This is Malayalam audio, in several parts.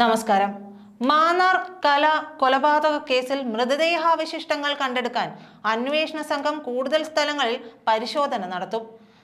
നമസ്കാരം. മാന്നാർ കല കൊലപാതക കേസിൽ മൃതദേഹാവശിഷ്ടങ്ങൾ കണ്ടെടുക്കാൻ അന്വേഷണ സംഘം കൂടുതൽ സ്ഥലങ്ങളിൽ പരിശോധന നടത്തും.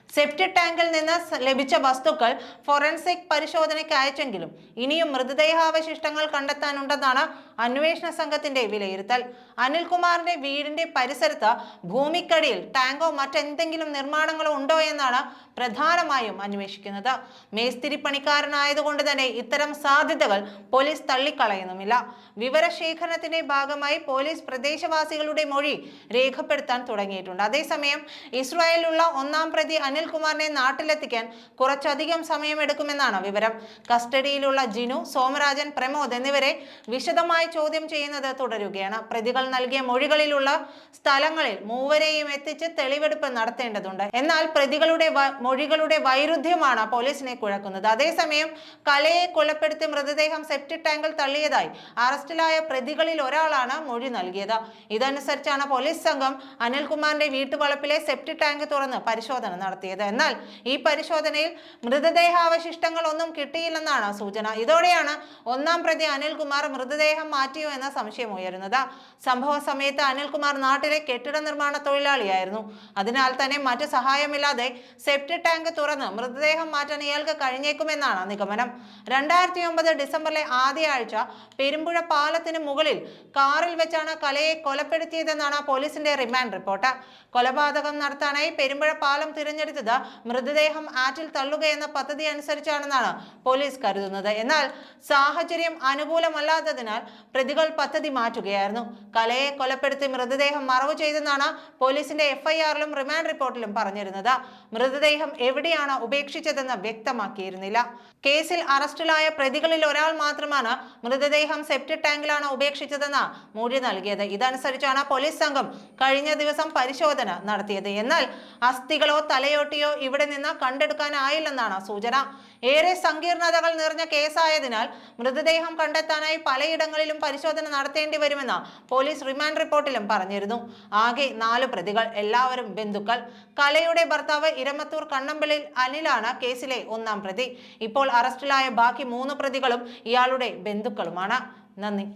സെപ്റ്റിക് ടാങ്കിൽ നിന്ന് ലഭിച്ച വസ്തുക്കൾ ഫോറൻസിക് പരിശോധനയ്ക്ക് അയച്ചെങ്കിലും ഇനിയും മൃതദേഹാവശിഷ്ടങ്ങൾ കണ്ടെത്താനുണ്ടെന്നാണ് അന്വേഷണ സംഘത്തിന്റെ വിലയിരുത്തൽ. അനിൽകുമാറിന്റെ വീടിന്റെ പരിസരത്ത് ഭൂമിക്കടിയിൽ ടാങ്കോ മറ്റെന്തെങ്കിലും നിർമ്മാണങ്ങളോ ഉണ്ടോ എന്നാണ് പ്രധാനമായും അന്വേഷിക്കുന്നത്. മേസ്തിരി പണിക്കാരനായതുകൊണ്ട് തന്നെ ഇത്തരം സാധ്യതകൾ പോലീസ് തള്ളിക്കളയുന്നുമില്ല. വിവരശേഖരണത്തിന്റെ ഭാഗമായി പോലീസ് പ്രദേശവാസികളുടെ മൊഴി രേഖപ്പെടുത്താൻ തുടങ്ങിയിട്ടുണ്ട്. അതേസമയം ഇസ്രായേലിലുള്ള ഒന്നാം പ്രതി അനിൽകുമാറിനെ നാട്ടിലെത്തിക്കാൻ കുറച്ചധികം സമയമെടുക്കുമെന്നാണ് വിവരം. കസ്റ്റഡിയിലുള്ള ജിനു സോമരാജൻ പ്രമോദ് എന്നിവരെ വിശദമായി ചോദ്യം ചെയ്യുന്നത് തുടരുകയാണ്. പ്രതികൾ നൽകിയ മൊഴികളിലുള്ള സ്ഥലങ്ങളിൽ മൂവരെയും എത്തിച്ച് തെളിവെടുപ്പ് നടത്തേണ്ടതുണ്ട്. എന്നാൽ പ്രതികളുടെ മൊഴികളുടെ വൈരുദ്ധ്യമാണ് പോലീസിനെ കുഴക്കുന്നത്. അതേസമയം കലയെ കൊലപ്പെടുത്തി മൃതദേഹം സെപ്റ്റിക് ടാങ്കിൽ തള്ളിയതായി അറസ്റ്റിലായ പ്രതികളിൽ ഒരാളാണ് മൊഴി നൽകിയത്. ഇതനുസരിച്ചാണ് പോലീസ് സംഘം അനിൽകുമാറിന്റെ വീട്ടുവളപ്പിലെ സെപ്റ്റിക് ടാങ്ക് തുറന്ന് പരിശോധന നടത്തിയത്. എന്നാൽ ഈ പരിശോധനയിൽ മൃതദേഹാവശിഷ്ടങ്ങൾ ഒന്നും കിട്ടിയില്ലെന്നാണ് സൂചന. ഇതോടെയാണ് ഒന്നാം പ്രതി അനിൽകുമാർ മൃതദേഹം മാറ്റിയോ എന്ന സംശയം ഉയരുന്നത്. സംഭവ സമയത്ത് അനിൽകുമാർ നാട്ടിലെ കെട്ടിട നിർമ്മാണ തൊഴിലാളിയായിരുന്നു. അതിനാൽ തന്നെ മറ്റു സഹായമില്ലാതെ സെപ്റ്റിക് ടാങ്ക് തുറന്ന് മൃതദേഹം മാറ്റാൻ ഇയാൾക്ക് കഴിഞ്ഞേക്കുമെന്നാണ് നിഗമനം. രണ്ടായിരത്തി ഒമ്പത് ഡിസംബറിലെ ആദ്യ ആഴ്ച പെരുമ്പുഴ പാലത്തിന് മുകളിൽ കാറിൽ വെച്ചാണ് കലയെ കൊലപ്പെടുത്തിയതെന്നാണ് പോലീസിന്റെ റിമാൻഡ് റിപ്പോർട്ട്. കൊലപാതകം നടത്താനായി പെരുമ്പുഴ പാലം തിരഞ്ഞെടുത്തത് മൃതദേഹം ആറ്റിൽ തള്ളുക എന്ന പദ്ധതി അനുസരിച്ചാണെന്നാണ് പോലീസ് കരുതുന്നത്. എന്നാൽ സാഹചര്യം അനുകൂലമല്ലാത്തതിനാൽ പ്രതികൾ പദ്ധതി മാറ്റുകയായിരുന്നു. കലയെ കൊലപ്പെടുത്തി മൃതദേഹം മറവ് ചെയ്തെന്നാണ് പോലീസിന്റെ എഫ്ഐആറിലും റിമാൻഡ് റിപ്പോർട്ടിലും പറഞ്ഞിരുന്നത്. മൃതദേഹം എവിടെയാണ് ഉപേക്ഷിച്ചതെന്ന് വ്യക്തമാക്കിയിരുന്നില്ല. കേസിൽ അറസ്റ്റിലായ പ്രതികളിൽ ഒരാൾ മാത്രമാണ് മൃതദേഹം സെപ്റ്റിക് ടാങ്കിലാണ് ഉപേക്ഷിച്ചതെന്ന് മൊഴി നൽകിയത്. ഇതനുസരിച്ചാണ് പോലീസ് സംഘം കഴിഞ്ഞ ദിവസം പരിശോധന നടത്തിയത്. എന്നാൽ അസ്ഥികളോ തലയോട്ടിയോ ഇവിടെ നിന്ന് കണ്ടെടുക്കാനായില്ലെന്നാണ് സൂചന? ഏറെ സങ്കീർണതകൾ നിറഞ്ഞ കേസായതിനാൽ മൃതദേഹം കണ്ടെത്താനായി പലയിടങ്ങളിലും പരിശോധന നടത്തേണ്ടി വരുമെന്ന് പോലീസ് റിമാൻഡ് റിപ്പോർട്ടിലും പറഞ്ഞിരുന്നു. ആകെ നാല് പ്രതികൾ എല്ലാവരും ബന്ധുക്കൾ. കലയുടെ ഭർത്താവ് ഇരമത്തൂർ കണ്ണമ്പലിൽ അനിലാണ് കേസിലെ ഒന്നാം പ്രതി. ഇപ്പോൾ അറസ്റ്റിലായ ബാക്കി മൂന്ന് പ്രതികളും ഇയാളുടെ ബന്ധുക്കളുമാണ്. നന്ദി.